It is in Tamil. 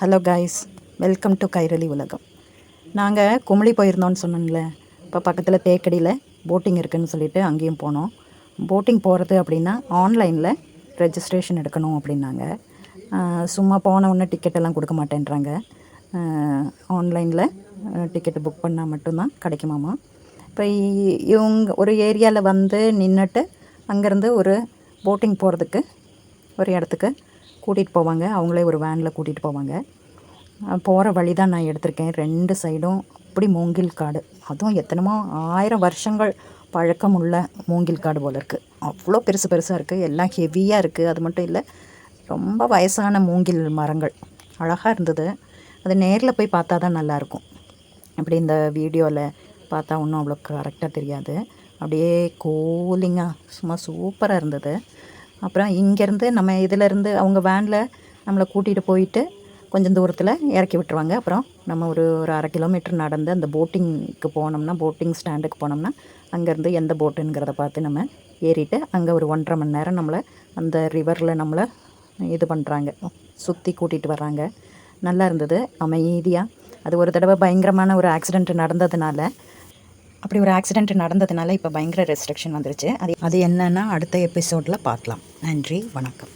Hello guys welcome to Kairali உலகம் நாங்கள் குமளி போயிருந்தோம்னு சொன்னோம்ல. இப்போ பக்கத்தில் தேக்கடியில் போட்டிங் இருக்குதுன்னு சொல்லிட்டு அங்கேயும் போனோம். போட்டிங் போகிறது அப்படின்னா ஆன்லைனில் ரெஜிஸ்ட்ரேஷன் எடுக்கணும் அப்படின்னாங்க. சும்மா போன உடனே டிக்கெட் எல்லாம் கொடுக்க மாட்டேன்றாங்க. ஆன்லைனில் டிக்கெட்டு புக் பண்ணால் மட்டும்தான் கிடைக்குமாமா? இப்போ இவங்க ஒரு ஏரியாவில் வந்து நின்றுட்டு அங்கேருந்து ஒரு போட்டிங் போகிறதுக்கு ஒரு இடத்துக்கு கூட்டிகிட்டு போவாங்க. அவங்களே ஒரு வேனில் கூட்டிகிட்டு போவாங்க. போகிற வழி தான் நான் எடுத்திருக்கேன். ரெண்டு சைடும் அப்படி மூங்கில் காடு. அதுவும் எத்தனைமோ ஆயிரம் வருஷங்கள் பழக்கம் உள்ள மூங்கில் காடு போல் இருக்குது அவ்வளோ பெருசு பெருசாக இருக்குது எல்லாம் ஹெவியாக இருக்குது அது மட்டும் இல்லை ரொம்ப வயசான மூங்கில் மரங்கள். அழகாக இருந்தது. அது நேரில் போய் பார்த்தா தான் நல்லாயிருக்கும் அப்படி இந்த வீடியோவில் பார்த்தா ஒன்றும் அவ்வளோ கரெக்டாக தெரியாது. அப்படியே கூலிங்காக சும்மா சூப்பராக இருந்தது. அப்புறம் இங்கேருந்து நம்ம இதிலேருந்து அவங்க வேனில் நம்மளை கூட்டிகிட்டு போயிட்டு கொஞ்சம் தூரத்தில் இறக்கி விட்டுருவாங்க. அப்புறம் நம்ம ஒரு ஒரு அரை கிலோமீட்டர் நடந்து அந்த போட்டிங்க்கு போனோம்னா போட்டிங் ஸ்டாண்டுக்கு போனோம்னா அங்கேருந்து எந்த போட்டுங்கிறத பார்த்து நம்ம ஏறிட்டு அங்கே ஒரு ஒன்றரை மணி நேரம் நம்மளை அந்த ரிவரில் நம்மளை இது பண்ணுறாங்க சுற்றி கூட்டிகிட்டு வர்றாங்க. நல்லா இருந்தது. அமைதியாக அது ஒரு தடவை பயங்கரமான ஒரு ஆக்சிடெண்ட் நடந்ததுனால அப்படி ஒரு ஆக்சிடெண்ட் நடந்ததுனால இப்போ பயங்கர ரெஸ்ட்ரிக்ஷன் வந்துருச்சு. அது அது என்னன்னா அடுத்த எபிசோடில் பார்க்கலாம். நன்றி வணக்கம்.